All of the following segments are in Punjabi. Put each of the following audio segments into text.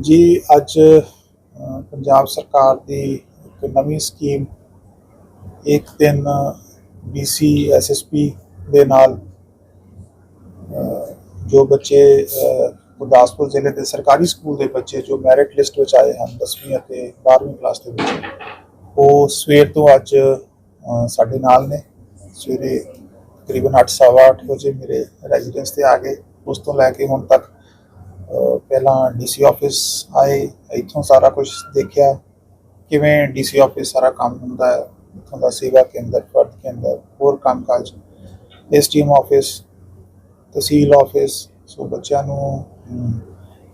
ਜੀ, ਅੱਜ ਪੰਜਾਬ ਸਰਕਾਰ ਦੀ ਇੱਕ ਨਵੀਂ ਸਕੀਮ ਇੱਕ ਦਿਨ BC SSP ਦੇ ਨਾਲ ਜੋ ਬੱਚੇ ਗੁਰਦਾਸਪੁਰ ਜ਼ਿਲ੍ਹੇ ਦੇ ਸਰਕਾਰੀ ਸਕੂਲ ਦੇ ਬੱਚੇ ਜੋ ਮੈਰਿਟ ਲਿਸਟ ਵਿੱਚ ਆਏ ਹਨ 10ਵੀਂ ਅਤੇ 12ਵੀਂ ਕਲਾਸ ਦੇ ਵਿੱਚ, ਉਹ ਸਵੇਰ ਤੋਂ ਅੱਜ ਸਾਡੇ ਨਾਲ ਨੇ। ਸਵੇਰੇ ਤਕਰੀਬਨ 8:30 ਵਜੇ ਮੇਰੇ ਰੈਜ਼ੀਡੈਂਸ ਤੇ ਆ ਗਏ। ਉਸ ਤੋਂ ਲੈ ਕੇ ਹੁਣ ਤੱਕ ਪਹਿਲਾਂ ਡੀਸੀ ਆਫਿਸ ਆਏ, ਇੱਥੋਂ ਸਾਰਾ ਕੁਝ ਦੇਖਿਆ। ਕਿਵੇਂ ਡੀਸੀ ਆਫਿਸ ਸਾਰਾ ਕੰਮ ਹੁੰਦਾ ਹੈ, ਇੱਥੋਂ ਦਾ ਸੇਵਾ ਕੇਂਦਰ, ਫਰਦ ਕੇਂਦਰ, ਹੋਰ ਕੰਮਕਾਜ STM office tehsil office so ਬੱਚਿਆਂ ਨੂੰ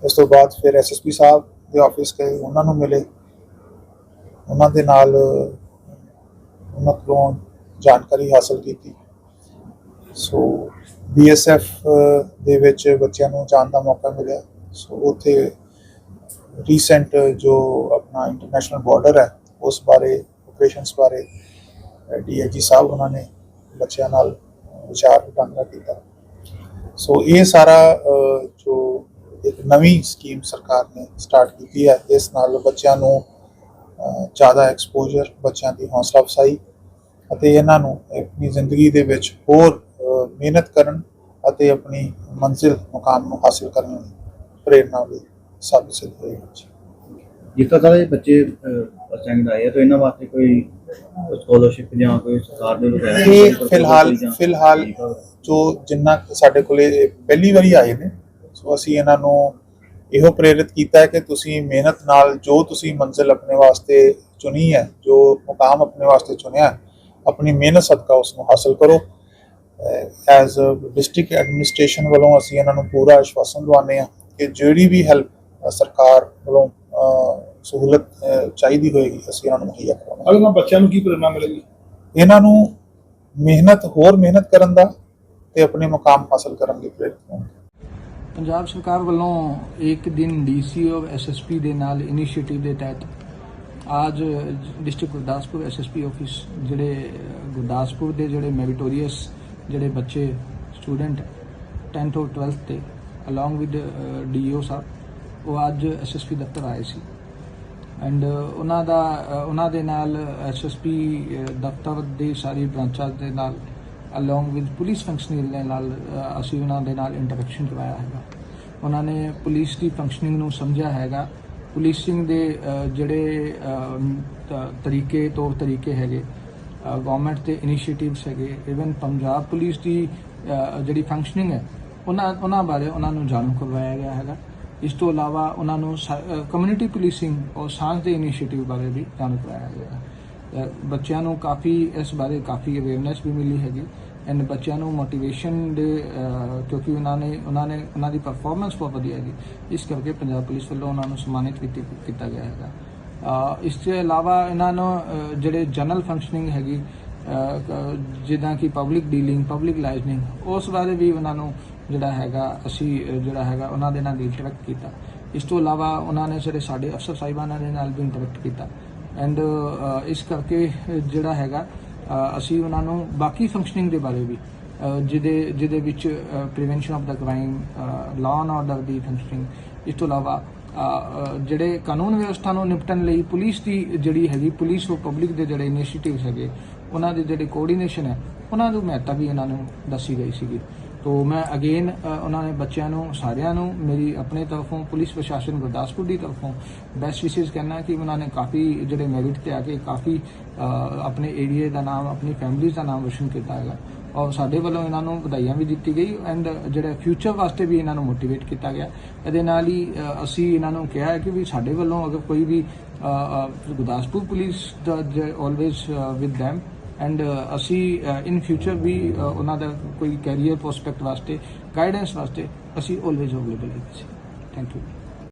ਇਸ ਤੋਂ ਬਾਅਦ ਫਿਰ ਐਸਐਸਪੀ ਸਾਹਿਬ ਦੇ ਆਫਿਸ ਗਏ, ਉਹਨਾਂ ਨੂੰ ਮਿਲੇ। ਉਹਨਾਂ ਦੇ ਨਾਲ, ਉਹਨਾਂ ਤੋਂ ਜਾਣਕਾਰੀ ਹਾਸਲ ਕੀਤੀ। ਸੋ ਬੀਐਸਐਫ ਦੇ ਵਿੱਚ ਬੱਚਿਆਂ ਨੂੰ ਜਾਣ ਦਾ ਮੌਕਾ ਮਿਲਿਆ। ਸੋ ਉੱਥੇ ਰੀਸੈਂਟ ਜੋ ਆਪਣਾ ਇੰਟਰਨੈਸ਼ਨਲ ਬਾਰਡਰ ਹੈ, ਉਸ ਬਾਰੇ ਆਪਰੇਸ਼ਨਸ ਬਾਰੇ ਡੀਆਈਜੀ ਸਾਹਿਬ ਉਹਨਾਂ ਨੇ ਬੱਚਿਆਂ ਨਾਲ ਵਿਚਾਰ ਵਟਾਂਦਰਾ ਕੀਤਾ। ਸੋ ਇਹ ਸਾਰਾ ਜੋ ਇੱਕ ਨਵੀਂ ਸਕੀਮ ਸਰਕਾਰ ਨੇ ਸਟਾਰਟ ਕੀਤੀ ਹੈ, ਇਸ ਨਾਲ ਬੱਚਿਆਂ ਨੂੰ ਜ਼ਿਆਦਾ ਐਕਸਪੋਜ਼ਰ ਬੱਚਿਆਂ ਦੀ ਹੌਸਲਾ ਅਫਸਾਈ ਅਤੇ ਇਹਨਾਂ ਨੂੰ ਆਪਣੀ ਜ਼ਿੰਦਗੀ ਦੇ ਵਿੱਚ ਹੋਰ ਮਿਹਨਤ ਕਰਨ ਅਤੇ ਆਪਣੀ ਮੰਜ਼ਿਲ ਮੁਕਾਮ ਨੂੰ ਹਾਸਿਲ ਕਰਨ ਦੀ ਪ੍ਰੇਰਨਾ ਵੀ ਸਾਬਿਤ ਸਿੱਧ ਹੋਏਗੀ ਜਿਸ ਤਰ੍ਹਾਂ ਸਾਰੇ ਬੱਚੇ ਅਸੈਂਡ ਆਏ ਤਾਂ ਇਹਨਾਂ ਵਾਸਤੇ ਕੋਈ ਸਕਾਲਰਸ਼ਿਪ ਜਾਂ ਕੋਈ ਸਰਕਾਰ ਦੇ ਵਗੈਰਾ ਇਹ ਫਿਲਹਾਲ ਫਿਲਹਾਲ ਜੋ ਜਿੰਨਾ ਸਾਡੇ ਕੋਲੇ ਪਹਿਲੀ ਵਾਰੀ ਆਏ ਨੇ ਸੋ ਅਸੀਂ ਇਹਨਾਂ ਨੂੰ ਇਹੋ ਪ੍ਰੇਰਿਤ ਕੀਤਾ ਹੈ ਕਿ ਤੁਸੀਂ ਮਿਹਨਤ ਨਾਲ ਜੋ ਤੁਸੀਂ ਮੰਜ਼ਿਲ ਆਪਣੇ ਵਾਸਤੇ ਚੁਣੀ ਹੈ ਜੋ ਮੁਕਾਮ ਆਪਣੇ ਵਾਸਤੇ ਚੁਣਿਆ ਆਪਣੀ ਮਿਹਨਤ ਸਦਕਾ ਉਸ ਨੂੰ ਹਾਸਲ ਕਰੋ। ਐਜ਼ ਡਿਸਟ੍ਰਿਕਟ ਐਡਮਿਨਿਸਟ੍ਰੇਸ਼ਨ ਵੱਲੋਂ ਅਸੀਂ ਇਹਨਾਂ ਨੂੰ ਪੂਰਾ ਆਸ਼ਵਾਸਨ ਦਵਾਉਂਦੇ ਹਾਂ ਕਿ ਜਿਹੜੀ ਵੀ ਹੈਲਪ ਸਰਕਾਰ ਵੱਲੋਂ ਸਹੂਲਤ ਚਾਹੀਦੀ ਹੋਏਗੀ ਅਸੀਂ ਇਹਨਾਂ ਨੂੰ ਮੁਹੱਈਆ ਕਰਾਂਗੇ ਅਗਰ ਬੱਚਿਆਂ ਨੂੰ ਕੀ ਪ੍ਰੇਰਣਾ ਮਿਲੇਗੀ? ਇਹਨਾਂ ਨੂੰ ਮਿਹਨਤ ਹੋਰ ਮਿਹਨਤ ਕਰਨ ਦਾ ਤੇ ਆਪਣੇ ਮੁਕਾਮ ਹਾਸਲ ਕਰਨ ਦੀ ਪ੍ਰੇਰਿਤ ਹੋਣਗੇ ਪੰਜਾਬ ਸਰਕਾਰ ਵੱਲੋਂ ਇੱਕ ਦਿਨ ਡੀਸੀ ਔਰ ਐਸਐਸਪੀ ਦੇ ਨਾਲ ਇਨੀਸ਼ੀਏਟਿਵ ਦੇ ਤਹਿਤ ਅੱਜ ਡਿਸਟ੍ਰਿਕਟ ਗੁਰਦਾਸਪੁਰ ਐਸਐਸਪੀ ਆਫਿਸ ਜਿਹੜੇ ਗੁਰਦਾਸਪੁਰ ਦੇ ਜਿਹੜੇ ਮੈਰੀਟੋਰੀਅਸ ਜਿਹੜੇ ਬੱਚੇ ਸਟੂਡੈਂਟ 10th ਔਰ 12th ਤੇ ਅਲੋਂਗ ਵਿਦ ਡੀਓ ਸਾਹਿਬ, ਉਹ ਅੱਜ ਐਸਐਸਪੀ ਦਫ਼ਤਰ ਆਏ ਸੀ। ਐਂਡ uh, ਉਹਨਾਂ ਦਾ uh, ਉਹਨਾਂ ਦੇ ਨਾਲ uh, ਐਸਐਸਪੀ ਦਫ਼ਤਰ ਦੇ ਸਾਰੀ ਬ੍ਰਾਂਚਾਂ ਦੇ ਨਾਲ ਅਲੋਂਗ ਵਿਦ ਪੁਲਿਸ ਫੰਕਸ਼ਨਲ ਦੇ ਨਾਲ ਅਸੀਂ ਉਹਨਾਂ ਦੇ ਨਾਲ ਇੰਟਰੈਕਸ਼ਨ ਕਰਵਾਇਆ ਹੈਗਾ। ਉਹਨਾਂ ਨੇ ਪੁਲਿਸ ਦੀ ਫੰਕਸ਼ਨਿੰਗ ਨੂੰ ਸਮਝਿਆ ਹੈਗਾ। ਪੁਲਿਸਿੰਗ ਦੇ ਜਿਹੜੇ ਤਰੀਕੇ, ਤੌਰ ਤਰੀਕੇ ਹੈਗੇ ਗਵਰਨਮੈਂਟ ਦੇ ਇਨੀਸ਼ੀਏਟਿਵਸ ਹੈਗੇ ਇਵਨ ਪੰਜਾਬ ਪੁਲਿਸ ਦੀ ਜਿਹੜੀ ਫੰਕਸ਼ਨਿੰਗ ਹੈ, ਉਹਨਾਂ ਉਹਨਾਂ ਬਾਰੇ ਉਹਨਾਂ ਨੂੰ ਜਾਣੂ ਕਰਵਾਇਆ ਗਿਆ ਹੈਗਾ। ਇਸ ਤੋਂ ਇਲਾਵਾ ਉਹਨਾਂ ਨੂੰ ਕਮਿਊਨਿਟੀ ਪੁਲਿਸਿੰਗ ਔਰ ਸਾਂਝ ਦੇ ਇਨੀਸ਼ੀਏਟਿਵ ਬਾਰੇ ਵੀ ਜਾਣੂ ਕਰਵਾਇਆ ਗਿਆ ਬੱਚਿਆਂ ਨੂੰ ਕਾਫੀ ਇਸ ਬਾਰੇ ਕਾਫੀ ਅਵੇਅਰਨੈਸ ਵੀ ਮਿਲੀ ਹੈਗੀ ਐਂਡ ਬੱਚਿਆਂ ਨੂੰ ਮੋਟੀਵੇਸ਼ਨ ਦੇ ਕਿਉਂਕਿ ਉਹਨਾਂ ਨੇ ਉਹਨਾਂ ਨੇ, ਉਹਨਾਂ ਦੀ ਪਰਫਾਰਮੈਂਸ ਬਹੁਤ ਵਧੀਆ ਹੈਗੀ। ਇਸ ਕਰਕੇ ਪੰਜਾਬ ਪੁਲਿਸ ਵੱਲੋਂ ਉਹਨਾਂ ਨੂੰ ਸਨਮਾਨਿਤ ਕੀਤੀ, ਕੀਤਾ ਗਿਆ ਹੈਗਾ। ਇਸ ਤੋਂ ਇਲਾਵਾ ਇਹਨਾਂ ਨੂੰ ਜਿਹੜੇ ਜਨਰਲ ਫੰਕਸ਼ਨਿੰਗ ਹੈਗੀ ਜਿੱਦਾਂ ਕਿ ਪਬਲਿਕ ਡੀਲਿੰਗ ਪਬਲਿਕ ਲਾਈਜ਼ਨਿੰਗ ਉਸ ਬਾਰੇ ਵੀ ਉਹਨਾਂ ਨੂੰ ਜਿਹੜਾ ਹੈਗਾ, ਅਸੀਂ ਜਿਹੜਾ ਹੈਗਾ, ਉਹਨਾਂ ਦੇ ਨਾਲ ਇੰਟਰੈਕਟ ਕੀਤਾ। ਇਸ ਤੋਂ ਇਲਾਵਾ ਉਹਨਾਂ ਨੇ ਜਿਹੜੇ ਸਾਡੇ ਅਫਸਰ ਸਾਹਿਬਾਨਾਂ ਦੇ ਨਾਲ ਵੀ ਇੰਟਰੈਕਟ ਕੀਤਾ। ਐਂਡ ਇਸ ਕਰਕੇ ਜਿਹੜਾ ਹੈਗਾ ਅਸੀਂ ਉਹਨਾਂ ਨੂੰ ਬਾਕੀ ਫੰਕਸ਼ਨਿੰਗ ਦੇ ਬਾਰੇ ਵੀ ਜਿਹਦੇ ਜਿਹਦੇ ਵਿੱਚ ਪ੍ਰੀਵੈਂਸ਼ਨ ਆਫ ਦਾ ਕ੍ਰਾਈਮ ਲਾਅ ਐਂਡ ਆਰਡਰ ਦੀ ਫੰਕਸ਼ਨਿੰਗ ਇਸ ਤੋਂ ਇਲਾਵਾ ਜਿਹੜੇ ਕਾਨੂੰਨ ਵਿਵਸਥਾ ਨੂੰ ਨਿਪਟਣ ਲਈ ਪੁਲਿਸ ਦੀ ਜਿਹੜੀ ਹੈਗੀ, ਪੁਲਿਸ ਉਹ ਪਬਲਿਕ ਦੇ ਜਿਹੜੇ ਇਨੀਸ਼ੀਏਟਿਵਸ ਹੈਗੇ, ਉਹਨਾਂ ਦੇ ਜਿਹੜੇ ਕੋਆਰਡੀਨੇਸ਼ਨ ਹੈ, ਉਹਨਾਂ ਦੀ ਮਹੱਤਤਾ ਵੀ ਇਹਨਾਂ ਨੂੰ ਦੱਸੀ ਗਈ ਸੀਗੀ। ਤੋ ਮੈਂ ਅਗੇਨ ਉਹਨਾਂ ਨੇ ਬੱਚਿਆਂ ਨੂੰ, ਸਾਰਿਆਂ ਨੂੰ, ਮੇਰੀ ਆਪਣੇ ਤਰਫੋਂ, ਪੁਲਿਸ ਪ੍ਰਸ਼ਾਸਨ ਗੁਰਦਾਸਪੁਰ ਦੀ ਤਰਫੋਂ ਬੈਸਟ ਵਿਸ਼ੇਸ ਕਹਿਣਾ ਕਿ ਉਹਨਾਂ ਨੇ ਕਾਫੀ ਜਿਹੜੇ ਮੈਰਿਟ ਤੇ ਆ ਕੇ ਕਾਫੀ ਆਪਣੇ ਏਰੀਆ ਦਾ ਨਾਮ, ਆਪਣੀ ਫੈਮਿਲੀ ਦਾ ਨਾਮ ਰੋਸ਼ਨ ਕੀਤਾ ਹੈਗਾ। ਔਰ ਸਾਡੇ ਵੱਲੋਂ ਇਹਨਾਂ ਨੂੰ ਵਧਾਈਆਂ ਵੀ ਦਿੱਤੀ ਗਈ ਐਂਡ ਜਿਹੜਾ ਫਿਊਚਰ ਵਾਸਤੇ ਵੀ ਇਹਨਾਂ ਨੂੰ ਮੋਟੀਵੇਟ ਕੀਤਾ ਗਿਆ। ਇਹਦੇ ਨਾਲ ਹੀ ਅਸੀਂ ਇਹਨਾਂ ਨੂੰ ਕਿਹਾ ਹੈ ਕਿ ਵੀ ਸਾਡੇ ਵੱਲੋਂ ਅਗਰ ਕੋਈ ਵੀ ਗੁਰਦਾਸਪੁਰ ਪੁਲਿਸ ਦਾ ਆਲਵੇਜ਼ ਵਿਦ them ਐਂਡ ਅਸੀਂ ਇਨ ਫਿਊਚਰ ਵੀ ਉਹਨਾਂ ਦਾ ਕੋਈ ਕੈਰੀਅਰ ਪ੍ਰੋਸਪੈਕਟ ਵਾਸਤੇ ਗਾਈਡੈਂਸ ਵਾਸਤੇ ਅਸੀਂ ਆਲਵੇਜ਼ ਅਵੇਲੇਬਲ ਹਾਂ। Thank you